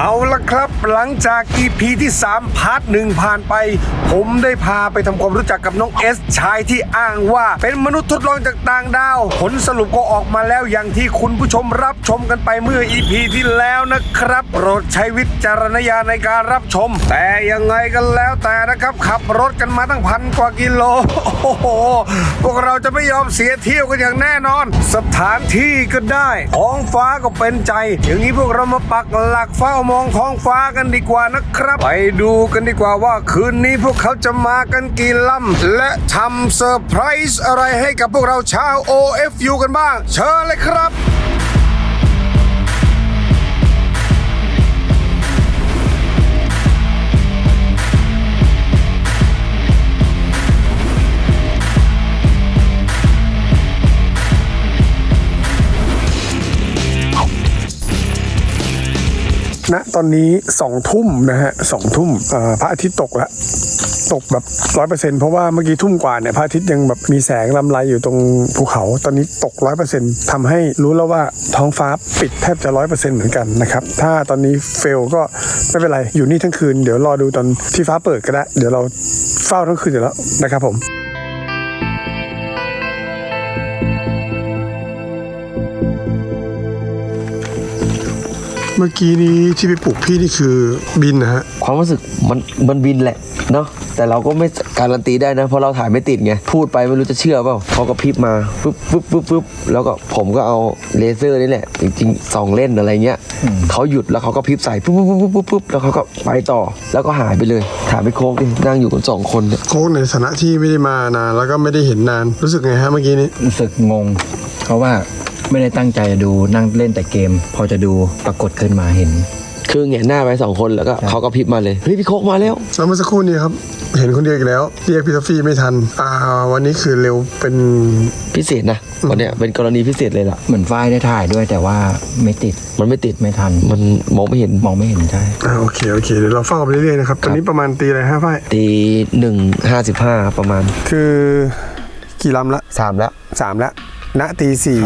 เอาละครับหลังจาก EP ที่ 3 พาร์ทหนึ่งผ่านไป ผมได้พาไปทำความรู้จักกับน้องเอสชายที่อ้างว่า เป็นมนุษย์ทดลองจากต่างดาว ผลสรุปก็ออกมาแล้วอย่างที่คุณผู้ชมรับชมกันไปเมื่อ EP ที่แล้วนะครับ โปรดใช้วิจารณญาณในการรับชม แต่ยังไงกันแล้วแต่นะครับ ขับรถกันมาตั้งพันกว่ากิโลโอ้โหพวกเราจะไม่ยอมเสียเที่ยวกันอย่างแน่นอน สถานที่ก็ได้ท้องฟ้าก็เป็นใจ อย่างนี้พวกเรามาปักหลักเฝ้ามองท้องฟ้ากันดีกว่านะครับ ไปดูกันดีกว่าว่าคืนนี้พวกเขาจะมากันกี่ลำและทำเซอร์ไพรส์อะไรให้กับพวกเราชาว OFU กันบ้าง เชิญเลยครับ ณตอนนี้สองทุ่มนะฮะสองทุ่มพระอาทิตย์ตกแล้วตกแบบร้อยเปอร์เซ็นเพราะว่าเมื่อกี้ทุ่มกว่าเนี่ยพระอาทิตย์ยังแบบมีแสงลำไรอยู่ตรงภูเขา ตอนนี้ตกร้อยเปอร์เซ็นทำให้รู้แล้วว่าท้องฟ้าปิดแทบจะร้อยเปอร์เซ็นเหมือนกันนะครับ ถ้าตอนนี้เฟลก็ไม่เป็นไร อยู่นี่ทั้งคืน เดี๋ยวรอดูตอนที่ฟ้าเปิดก็ได้ เดี๋ยวเราเฝ้าทั้งคืนอยู่แล้วนะครับผม เมื่อกี้นี้ที่ไปปลุกพี่นี่คือบินนะฮะ ความรู้สึกมันมันบินแหละเนาะแต่เราก็ไม่การันตีได้นะ เพราะเราถ่ายไม่ติดไง พูดไปไม่รู้จะเชื่อเปล่าเขาก็พริบมาปุ๊บปุ๊บปุ๊บปุ๊บแล้วก็ผมก็เอาเลเซอร์นี่แหละ จริงๆส่องเล่นอะไรเงี้ยเขาหยุดแล้วเขาก็พริบใส่ปุ๊บปุ๊บปุ๊บปุ๊บปุ๊บแล้วเขาก็ไปต่อแล้วก็หายไปเลย ถามไปโค้กดินั่งอยู่กันสองคนเนี่ยโค้กในฐานะที่ไม่ได้มานานแล้วก็ไม่ได้เห็นนานรู้สึกไงฮะเมื่อกี้นี้รู้สึกงง เพราะว่า ไม่ได้ตั้งใจจะดูนั่งเล่นแต่เกม พอจะดูปรากฏขึ้นมาเห็น คือแหงนหน้าไปสองคนแล้วก็เขาก็พริบมาเลยเฮ้ยพี่โค้กมาแล้วแล้วเมื่อสักครู่นี้ครับ เห็นคนเดียวอีกแล้วเรียกพี่ทอฟฟี่ไม่ทัน อ่า วันนี้คือเร็วเป็น พิเศษนะวันเนี้ยเป็นกรณีพิเศษเลยล่ะ เหมือนฝ้ายได้ถ่ายด้วยแต่ว่าไม่ติดมันไม่ติดไม่ทันมันมองไม่เห็นมองไม่เห็นใช่อ่าโอเคโอเคเดี๋ยวเราเฝ้าไปเรื่อยๆนะครับตอนนี้ประมาณตีอะไรฮะฝ้ายตีหนึ่งห้าสิบห้าประมาณคือกี่ลำละสามแล้วสามละ ณตีสี่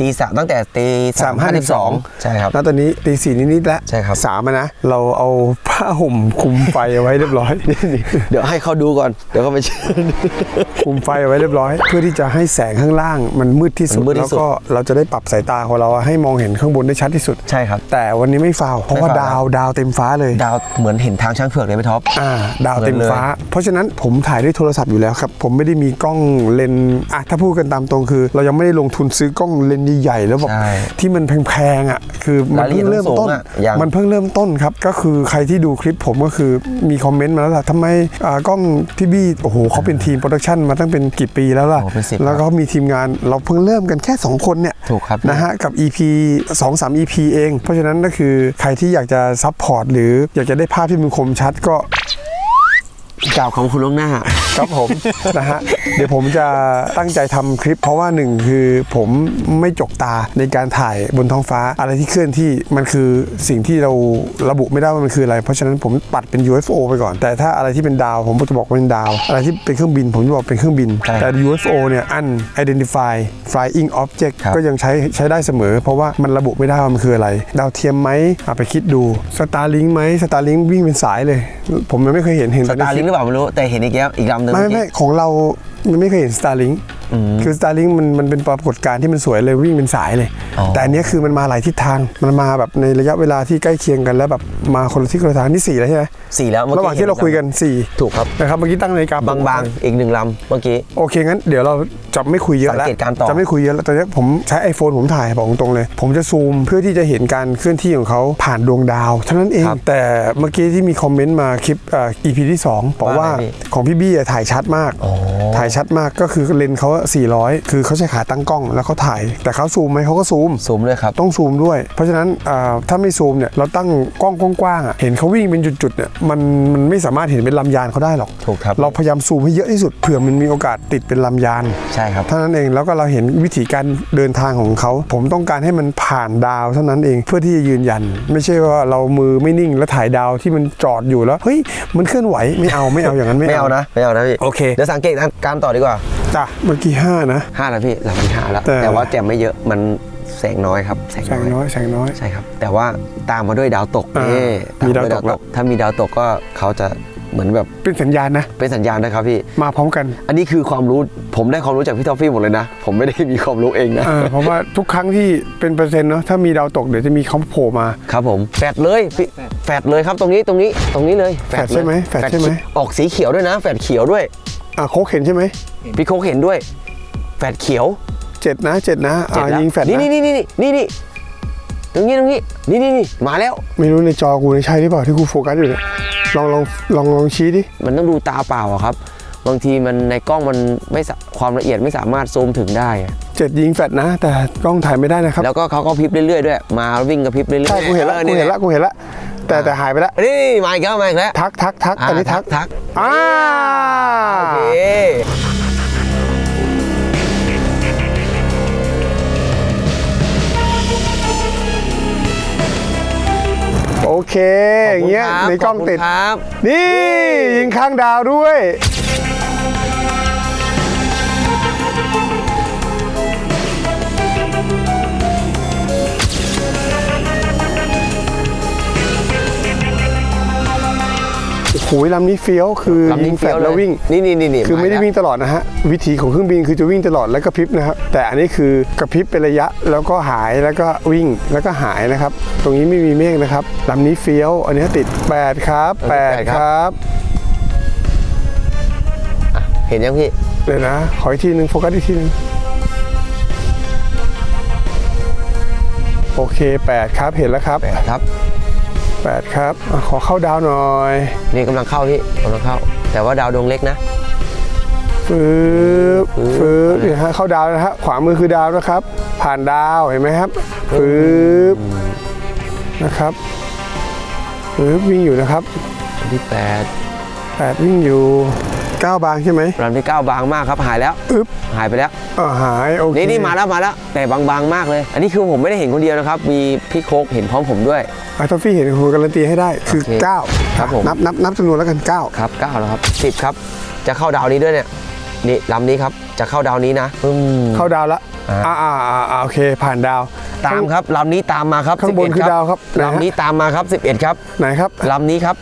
ตีสามตั้งแต่ตีสามห้าสิบสองใช่ครับณตอนนี้ตีสี่นิดๆแล้วใช่ครับสามอะนะ เราเอาผ้าห่มคลุมไฟเอาไว้เรียบร้อย เดี๋ยวให้เขาดูก่อน เดี๋ยวเขาไปเชื่อคุมไฟเอาไว้เรียบร้อย เพื่อที่จะให้แสงข้างล่างมันมืดที่สุดมันมืดที่แล้วสุดก็เราจะได้ปรับสายตาของเราให้มองเห็นข้างบนได้ชัดที่สุดใช่ครับ แต่วันนี้ไม่ฟาวเพราะว่าไม่ฟาวดาวดาวเต็มฟ้าเลย ดาวเหมือนเห็นทางช้างเผือกเลยไหมท็อปอ่าดาวเต็มเหมือนเลยฟ้า เพราะฉะนั้นผมถ่ายด้วยโทรศัพท์อยู่แล้วครับ ผมไม่ได้มีกล้องเลนส์อะถ้าพูดกันตามตรงคือ เรายังไม่ได้ลงทุนซื้อกล้องเลนส์ใหญ่ๆแล้วแบบใช่ที่มันแพงๆอะคือมันเพิ่งเริ่มต้นรายละเอียดสูงอะยังมันเพิ่งเริ่มต้นครับ ก็คือใครที่ดูคลิปผมก็คือมีคอมเมนต์มาแล้วล่ะทำไมอ่ากล้องพี่บี้โอ้โหเขาเป็นทีมโปรดักชันมาตั้งเป็นกี่ปีแล้วล่ะโอ้เป็นสิบแล้วก็มีทีมงานเราเพิ่งเริ่มกันแค่ 2 คนเนี่ยถูกครับนะฮะกับ EP 2 3 EP เอง เพราะฉะนั้นก็คือใครที่อยากจะซัพพอร์ตหรืออยากจะได้ภาพที่มันคมชัดก็ กล่าวของคุณล่วงหน้า ครับผม นะฮะเดี๋ยวผมจะตั้งใจทำคลิป เพราะว่าหนึ่งคือผมไม่จกตาในการถ่ายบนท้องฟ้าอะไรที่เคลื่อนที่มันคือสิ่งที่เราระบุไม่ได้ว่ามันคืออะไร เพราะฉะนั้นผมปัดเป็น UFO ไปก่อน แต่ถ้าอะไรที่เป็นดาว ผมจะบอกว่าเป็นดาว อะไรที่เป็นเครื่องบิน ผมจะบอกเป็นเครื่องบินใช่แต่ UFO เนี่ย unidentified flying object ครับก็ยังใช้ใช้ได้เสมอ เพราะว่ามันระบุไม่ได้ว่ามันคืออะไร ดาวเทียมไหมอะไปคิดดูสตาร์ลิงไหมสตาร์ลิงวิ่งเป็นสายเลย ผมยังไม่เคยเห็นเห็นสแต่ในตาร์คลิลิงปหรือเปล่าไม่รู้แต่เห็นอีกแล้วอีกลำหนึ่งไม่เมื่อไม่กี้ของเรามันไม่เคยเห็น Starlink คือ Starlink มันมันเป็นปรากฏการณ์ที่มันสวยเลยวิ่งเป็นสายเลย อ๋อ แต่อันเนี้ยคือมันมาหลายทิศทางมันมาแบบในระยะเวลาที่ใกล้เคียงกันแล้วแบบมาคนละทิศคนละทางนี่สี่แล้วใช่ไหมสี่แล้วเมื่อระหว่างที่เราคุยกันสี่ถูกครับ นะครับเมื่อกี้ตั้งนาฬิกาปลุกบางๆ อีกหนึ่งลำเมื่อกี้ โอเคงั้นเดี๋ยวเราจะไม่คุยเยอะแล้วสังเกตการณ์ต่อ จะไม่คุยเยอะแล้วตอนนี้ผมใช้ iPhone ผมถ่ายบอกตรงๆเลย ผมจะซูมเพื่อที่จะเห็นการเคลื่อนที่ของเขาผ่านดวงดาวเท่านั้นเองครับแต่เมื่อกี้ที่มีคอมเมนต์มาคลิปเอ่อ EP ที่2บอกว่าว่าไงพี่ ของพี่บี้อะถ่ายชัดมากอ๋อถ่ายชัดมากก็คือเลนส์เขาอะ400 คือเขาใช้ขาตั้งกล้องแล้วเขาถ่าย แต่เขาซูมไหมเขาก็ซูม ซูมเลยครับ ต้องซูมด้วย เพราะฉะนั้นอ่าถ้าไม่ซูมเนี่ยเราตั้งกล้องกว้างๆอะเห็นเขาวิ่งเป็นจุดๆเนี่ยมันมันไม่สามารถเห็นเป็นลำยานเขาได้หรอกถูกครับ เราพยายามซูมให้เยอะที่สุดเผื่อมันมีโอกาสติดเป็นลำยานใช่ครับเท่านั้นเองแล้วก็เราเห็นวิธีการเดินทางของเขา ผมต้องการให้มันผ่านดาวเท่านั้นเองเพื่อที่จะยืนยัน ไม่ใช่ว่าเรามือไม่นิ่งแล้วถ่ายดาวที่มันจอดอยู่แล้วเฮ้ยมันเคลื่อนไหวไม่เอาไม่เอาอย่างนั้นไม่ไม่เอานะไม่เอานะพี่โอเค เดี๋ยวสังเกตการต่อดีกว่า จ้ะเมื่อกี้ห้านะ ห้านะพี่หลังที่ห้าแล้ว แต่ แต่ว่าแจ่มไม่เยอะมันแสงน้อยครับ แสงแสงน้น้ออยยแสงน้อย ใช่ครับ แต่ว่าตามมาด้วยดาวตกอ่านี่มีดาวตกมถ้ามีดาวตกก็เขาจะเหมือนแบบเป็นสัญญาณนะ เป็นสัญญาณนะครับพี่ มาพร้อมกันอันนี้คือความรู้ผมได้ความรู้จากพี่ทอฟฟี่หมดเลยนะ ผมไม่ได้มีความรู้เองนะ เออเพราะว่าทุกครั้งที่เป็นเปอร์เซ็นต์เนาะถ้ามีดาวตกเดี๋ยวจะมีเขาโผล่มา ครับผมแฟดเลยพี่แฟดเลยครับตรงนี้ตรงนี้ตรงนี้เลยแฟดใช่ไหมแฟดใช่ไหม ออกสีเขียวด้วยนะ แฟดเขียวด้วย อะโคกเห็นใช่ไหมพี่โคกเห็นด้วย แฟดเขียวเจ็ดนะเจ็ดนะเจ็ดอ่าแล้วยิงแฟดนี่นะนี่นี่นี่นี่นี่ตรงนี้ตรงนี้นี่นี่นี่มาแล้ว ไม่รู้ในจอกูในใช่หรือเปล่าที่กูโฟกัสอยู่เนี่ยลองลองลองลองชี้ดิมันต้องดูตาเปล่าอะครับ บางทีมันในกล้องมันไม่สะความละเอียดไม่สามารถซูมถึงได้อะเจ็ดยิงแฟดนะ แต่กล้องถ่ายไม่ได้นะครับแล้วก็เขาก็พริบเรื่อยๆด้วย มาวิ่งกระพริบเรื่อยๆใช่กูเห็นละออกูเห็นละกูเห็นละ แต่แต่หายไปละนี่นี่มาอีกแล้วมาอีกแล้วทักทักทักอ่าอันนี้ทักทักอ่าโอเคโอเคอย่างเงี้ยขบคุณครับในกล้องติดขบคุณครับนี่ยิงข้างดาวด้วย โอ้โหลำนี้เฟี้ยวคือลำยินี้งแฟเฟี้ดยวเลแล้วยวิ่ง นี่นี่นี่นี่คือไม่ได้าวิ่งตลอดนะฮะ วิถีของเครื่องบินคือจะวิ่งตลอดแล้วก็พริบนะครับ แต่อันนี้คือกระพริบเป็นระยะแล้วก็หายแล้วก็วิ่งแล้วก็หายนะครับ ตรงนี้ไม่มีเมฆนะครับลำนี้เฟี้ยว อันนี้ติด 8 ครับ8ครับเห็นยังพี่ เดี๋ยวนะ ขออีกทีหนึ่งโฟกัสอีกทีหนึงโอเค 8 ครับเห็นแล้วครับแปดครับ 8 ครับอะขอเข้าดาวหน่อยนี่กำลังเข้าพี่กำลังเข้า แต่ว่าดาวดวงเล็กนะ ฟืบฟืบเนี่ยฮะเข้าดาวนะฮะขวามือคือดาวนะครับ ผ่านดาวเห็นไหมครับฟืบนะครับฟืบวิ่งอยู่นะครับลำที่แปดแปดวิ่งอยู่เก้าบางใช่ไหมลำที่เก้าบางมากครับหายแล้วอึ๊บหายไปแล้วอ่าหายโอเคนี่นี่มาแล้วมาแล้วแต่บางๆมากเลย อันนี้คือผมไม่ได้เห็นคนเดียวนะครับ มีพี่โคกเห็นพร้อมผมด้วยไอทอฟฟี่เห็นคุณการันตีให้ได้คือโอเคเก้าครับผมนับนับนับจำนวนแล้วกันเก้าครับเก้าแล้วครับสิบครับ จะเข้าดาวนี้ด้วยเนี่ยนี่ลำนี้ครับจะเข้าดาวนี้นะปึ้มเข้าดาวละอ่าอ่าอ่าอ่าอ่าโอเค ผ่านดาว ตามครับลำนี้ตามมาครับข้างบน11คือดาวครับไหนฮะลำนี้ตามมาครับ 11 ครับไหนครับลำนี้ครับ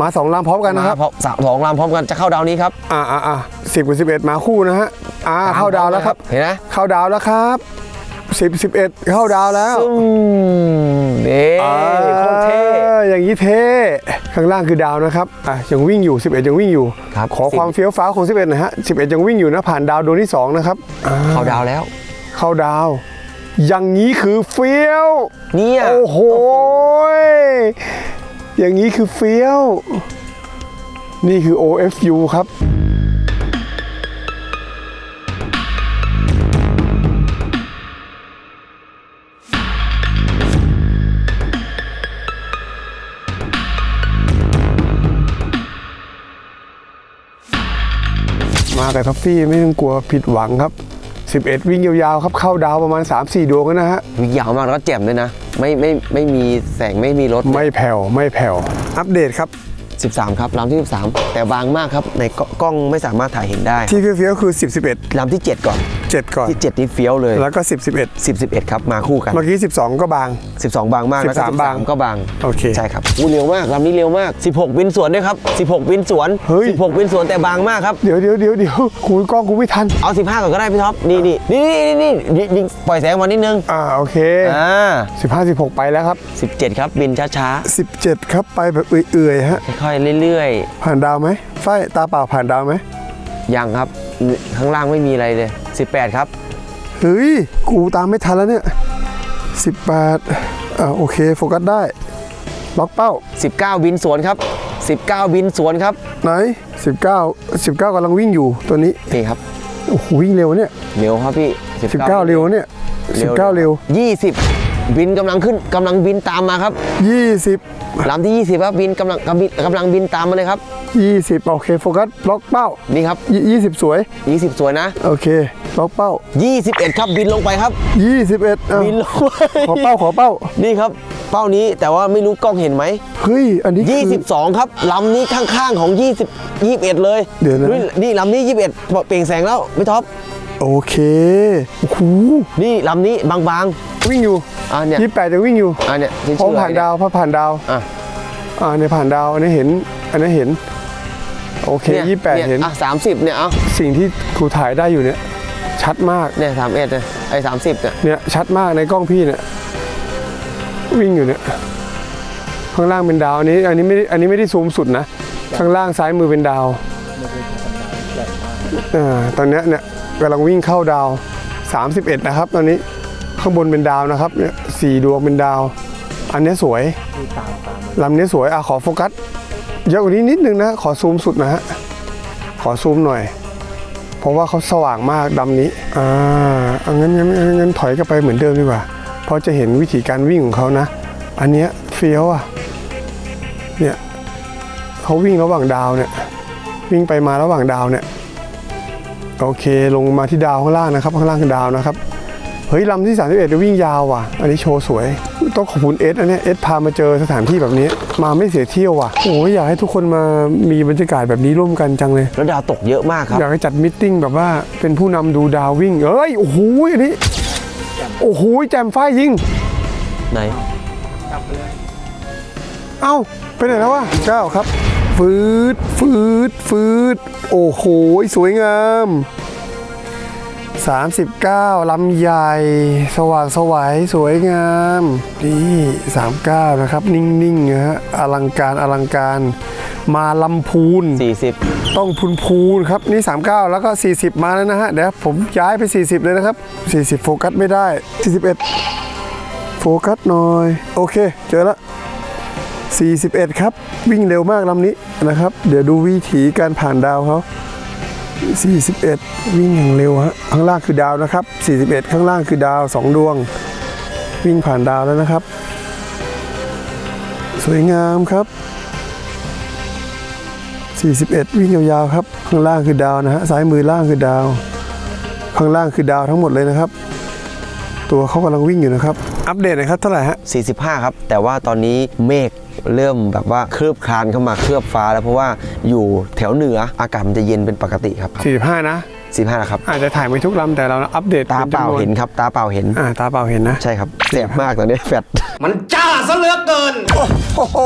มาสองลำพร้อมกันนะครับมาพร้อมสามสองลำพร้อมกันจะเข้าดาวนี้ครับอ่าอ่าอ่าสิบกับสิบเอ็ดมาคู่นะฮะอ่าเข้าดาวแล้วครับเห็นไหมเข้าดาวแล้วครับสิบสิบเอ็ดเข้าดาวแล้วอืมนี่โคตรเท่อออย่างนี้เท่ข้างล่างคือดาวนะครับอะยังวิ่งอยู่ 11 ยังวิ่งอยู่ครับขอความเฟี้ยวฟ้าวของ 11หนะฮะ11 ยังวิ่งอยู่นะผ่านดาวดวงที่ 2 นะครับอ่เข้าดาวแล้ว เข้าดาว อย่างนี้คือเฟี้ยวเนี่ยโอ้โหย อย่างนี้คือเฟี้ยว นี่คือ OFU ครับมาแต่ท็อฟฟี่ไม่ต้องกลัวผิดหวังครับ 11 วิ่งยาวๆครับเข้าดาวประมาณ 3-4 ดวงนะฮะ วิ่งยาวมากแล้วก็แจ่มด้วยนะ ไม่ไม่ไม่มีแสงไม่มีรถ ไม่แผ่วไม่แผ่วอัปเดตครับ 13 ครับลำที่ 13 แต่บางมากครับ ในกล้องไม่สามารถถ่ายเห็นได้ ที่เฟี้ยวๆคือ 10 11ลำที่ 7 ก่อน7 ก่อนที่ 7 นี่เฟี้ยวเลย แล้วก็ 10 11 10 11 ครับ มาคู่กัน เมื่อกี้ 12 ก็บาง 12 บางมากแล้วก็13 บางก็บาง โอเค ใช่ครับอู้เร็วมากลำนี้เร็วมาก 16 วินสวนด้วยครับ 16 วินสวน เฮ้ย 16 วินสวนแต่บางมากครับ เดี๋ยวเดี๋ยวเดี๋ยวเดี๋ยวกูกล้องกูไม่ทัน เอา 15 ก่อนก็ได้พี่ท็อปนี่นี่นี่นี่นี่นี่ยิงปล่อยแสงมานิดนึง อ่า โอเค อ่า 15 16 ไปแล้วครับ17 ครับ บินช้า17 ครับไปแบบเอื่อยๆฮะ ๆ ค่อยๆเรื่อยผ่านดาวไหมฝ้ายตาเปล่าผ่านดาวไหมๆ ยังครับ ข้างล่างไม่มีอะไรเลย 18 ครับ เฮ้ย กูตามไม่ทันแล้วเนี่ย 18อ่าโอเค โฟกัสได้ ล็อกเป้า 19 บินสวนครับ 19 บินสวนครับ ไหน 19 19กำลังวิ่งอยู่ตัวนี้ นี่ครับ โอ้โห วิ่งเร็วเนี่ย เร็วครับพี่ 19 เร็วเนี่ย 19 เร็ว 20 บินกำลังขึ้นกำลังบินตามมาครับ 20ลำที่ 20 ครับ บินกำลังกำลังบินกำลังบินตามมาเลยครับ 20โอเคโฟกัสล็อกเป้านี่ครับ ยี่20สวย 20 สวยนะ โอเคล็อกเป้า 21 ครับบินลงไปครับ 21อะบินลงไปขอเป้าขอเป้านี่ครับ เป้านี้แต่ว่าไม่รู้กล้องเห็นไหม เฮ้ยอันนี้คือ 22 ครับลำนี้ข้างๆของ 20 21 เลยเดี๋ยวนะนี่นี่ลำนี้ 21 เปล่งแสงแล้วไม่ท็อป โอเคโอ้โหนี่ลำนี้บาง วิ่งอยู่ๆอ่าเนี่ย ยี่แปดจะวิ่งอยู่อ่าเนี่ยที่พอชื่ออะไรผ่านเนี่ยดาวพอผ่านดาว อะ อ่าในผ่านดาวอันนี้เห็น อันนี้เห็น โอเคเนี่ยยี่แปดเนี่ยเห็น อะสามสิบเนี่ยเอาสิ่งที่ครูถ่ายได้อยู่เนี่ย ชัดมาก เนี่ยสามเอ็ดเนี่ยไอ้สามสิบเนี่ยเนี่ยชัดมากในกล้องพี่เนี่ย วิ่งอยู่เนี่ย ข้างล่างเป็นดาวอันนี้ อันนี้ไม่ได้อันนี้ไม่ได้ซูมสุดนะ ข้างล่างซ้ายมือเป็นดาวอ่าตอนเนี้ยเนี่ยกำลังวิ่งเข้าดาว 31 นะครับ ตอนนี้ข้างบนเป็นดาวนะครับเนี่ยสี่ดวงเป็นดาว อันเนี้ยสวยลำเนี้ยสวยอะขอโฟกัส เยอะกว่านี้นิดนึงนะ ขอซูมสุดนะฮะ ขอซูมหน่อย เพราะว่าเขาสว่างมากดำนี้ อ่าเอางั้นงั้นงั้นงั้นถอยกลับไปเหมือนเดิมดีกว่า เพราะจะเห็นวิธีการวิ่งของเขานะ อันเนี้ยเฟี้ยวอะ เนี่ยเขาวิ่งระหว่างดาวเนี่ย วิ่งไปมาระหว่างดาวเนี่ย โอเค ลงมาที่ดาวข้างล่างนะครับ ข้างล่างคือดาวนะครับ เฮ้ยลำที่ 31จะวิ่งยาวว่ะ อันนี้โชว์สวย ต้องขอบคุณเอสอันเนี้ยเอสพามาเจอสถานที่แบบนี้ มาไม่เสียเที่ยวว่ะโอ้ยอยากให้ทุกคนมามีบรรยากาศแบบนี้ร่วมกันจังเลย แล้วดาวตกเยอะมากครับ อยากให้จัดมิทติ้งแบบว่าเป็นผู้นำดูดาววิ่ง เอ้ย โอ้โหอันนี้ โอ้โหแจมฝ้ายยิง ไหน เอ้า ไปไหนแล้ววะเจ้าครับ ฟืดฟืดฟืดโอ้โห สวยงาม 39ลำใหญ่สว่างสวัยสวยงามนี่39 นะครับ นิ่งๆนะฮะอลังการอลังการมาลำพูนสี่สิบต้องพูนพูนครับ นี่ 39 แล้วก็ 40 มาแล้วนะฮะ เดี๋ยวผมย้ายไป 40 เลยนะครับ 40 โฟกัสไม่ได้ 41 โฟกัสหน่อย โอเค เจอละ41 ครับ วิ่งเร็วมากลำนี้นะครับ เดี๋ยวดูวิถีการผ่านดาวเขา 41 วิ่งอย่างเร็วฮะข้างล่างคือดาวนะครับ 41 ข้างล่างคือดาว 2 ดวง วิ่งผ่านดาวแล้วนะครับ สวยงามครับ 41 วิ่งยาวๆครับ ข้างล่างคือดาวนะฮะซ้ายมือล่างคือดาว ข้างล่างคือดาวทั้งหมดเลยนะครับ ตัวเขากำลังวิ่งอยู่นะครับ อัปเดตหนะครับเท่าไหร่ฮะ45 ครับ แต่ว่าตอนนี้เมฆ เริ่มแบบว่าเคลือบคลานเข้ามาเคลือบฟ้าแล้วเพราะว่าอยู่แถวเหนืออากาศมันจะเย็นเป็นปกติครับ 45 นะ 45นะครับอาจจะถ่ายไม่ทุกลำแต่เราอัปเดตตาเปล่าจำวเห็นครับ ตาเปล่าเห็นอ่าตาเปล่าเห็นนะ ใช่ครับแสบมากตอนนี้แฟดโอ้โห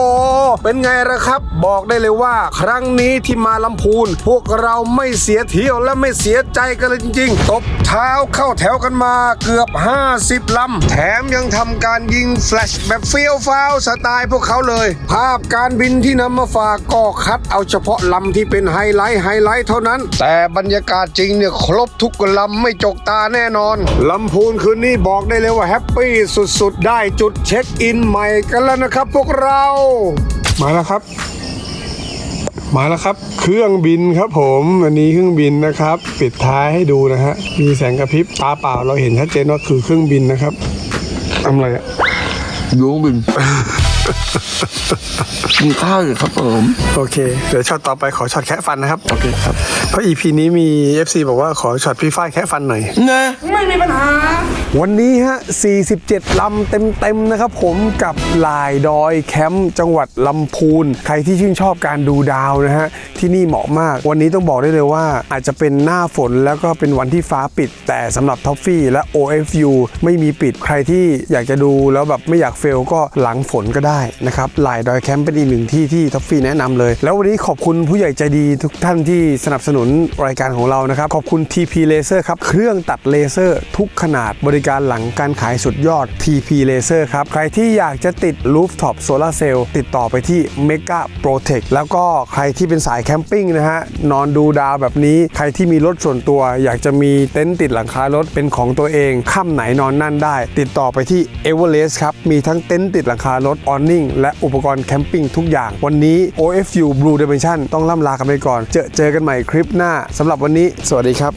เป็นไงล่ะครับ บอกได้เลยว่า ครั้งนี้ที่มาลำพูน พวกเราไม่เสียเที่ยวและไม่เสียใจกันเลยจริงๆ ตบเท้าเข้าแถวกันมาเกือบ 50 ลำ แถมยังทำการยิงแฟลชแบบเฟี้ยวฟ้าวสไตล์พวกเขาเลย ภาพการบินที่นำมาฝากก็คัดเอาเฉพาะลำที่เป็นไฮไลท์ไฮไลท์เท่านั้น แต่บรรยากาศจริงเนี่ยครบทุกลำไม่จกตาแน่นอนลำพูนคืนนี้บอกได้เลยว่าแฮปปี้สุดๆ ได้จุดเช็คอินใหม่กันแล้วนะครับ พวกเรา มาแล้วครับ มาแล้วครับ เครื่องบินครับผมอันนี้เครื่องบินนะครับ ปิดท้ายให้ดูนะฮะมีแสงกระพริบตาเปล่าเราเห็นชัดเจนว่าคือเครื่องบินนะครับทำอะไรอะยุ้งบิน กินข้าวอยู่ครับผมโอเค เดี๋ยวช็อตต่อไปขอช็อตแคะฟันนะครับ โอเคครับ เพราะ EP นี้มี FC บอกว่าขอช็อตพี่ฝ้ายแคะฟันหน่อย นะวันนี้ฮะ 47 ลำเต็มๆนะครับผมกับลายดอยแคมป์จังหวัดลำพูน ใครที่ชื่นชอบการดูดาวนะฮะ ที่นี่เหมาะมาก วันนี้ต้องบอกได้เลยว่า อาจจะเป็นหน้าฝนแล้วก็เป็นวันที่ฟ้าปิด แต่สำหรับท็อฟฟี่และ OFU ไม่มีปิดใครที่อยากจะดูแล้วแบบไม่อยากเฟลก็หลังฝนก็ได้นะครับลายดอยแคมป์เป็นอีกหนึ่งที่ที่ท็อฟฟี่แนะนำเลย แล้ววันนี้ขอบคุณผู้ใหญ่ใจดีทุกท่านที่สนับสนุนรายการของเรานะครับ ขอบคุณ TP Laser ครับ เครื่องตัดเลเซอร์ทุกขนาดบริการหลังการขายสุดยอด TP Laser ครับ ใครที่อยากจะติด Rooftop Solar Cell ติดต่อไปที่ Mega Protect แล้วก็ใครที่เป็นสายแคมปิ้งนะฮะนอนดูดาวแบบนี้ใครที่มีรถส่วนตัว อยากจะมีเต็นท์ติดหลังคารถเป็นของตัวเองค่ำไหนนอนนั่นได้ ติดต่อไปที่ Everest ครับมีทั้งเต็นท์ติดหลังคารถออนนิ่ง และอุปกรณ์แคมปิ้งทุกอย่าง วันนี้ OFU Blue Dimension ต้องล่ำลากันไปก่อน เจอเจอกันใหม่คลิปหน้าสำหรับวันนี้ สวัสดีครับ